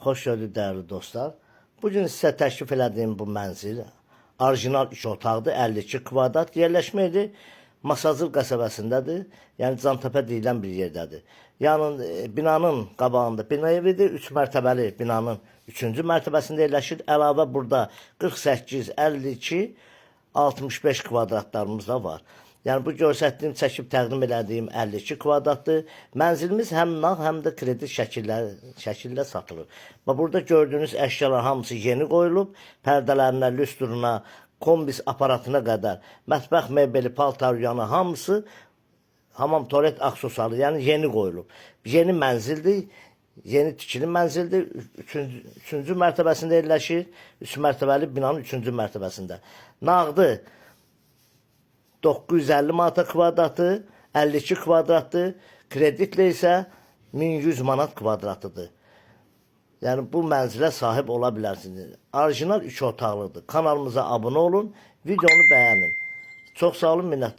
Xoş gördük dəyərli dostlar. Bu gün sizə elədiyim bu mənzil orijinal iş otaqdır, 52 kvadrat yerləşməkdir. Masazır qəsəbəsindədir. Yəni Cantəpə deyilən bir yerdədir. Yəni e, binanın qabağında bina evidir. 3 mərtəbəli binanın 3-cü mərtəbəsində yerləşir. Əlavə burada 48, 52, 65 kvadratlarımız da var. Yəni bu göstərdiyim, çəkib təqdim elədiyim 52 kvadratdır. Mənzilimiz həm nağd, həm də kredit şəkillər şəkildə satılır. Və burada gördüyünüz əşyalar hamısı yeni qoyulub. Pərdələrinə, lüstruna, kombis aparatına qədər, mətbəx mebeli, paltar yanı hamısı hamam tualet aksesuarı yəni yeni qoyulub. Yeni mənzildir. Yeni tikili mənzildir. 3-cü 3-cü mərtəbəsində yerləşir. 3 mərtəbəli binanın 3-cü mərtəbəsində. Nağdı 950 manata kvadratı, 52 kvadratdır. Kreditlə isə 1100 manat kvadratıdır. Yəni bu mənzilə sahib ola bilərsiniz. Orijinal 3 otaqlıdır. Kanalımıza abunə olun, videonu bəyənin. Çox sağ olun, minnətdarım.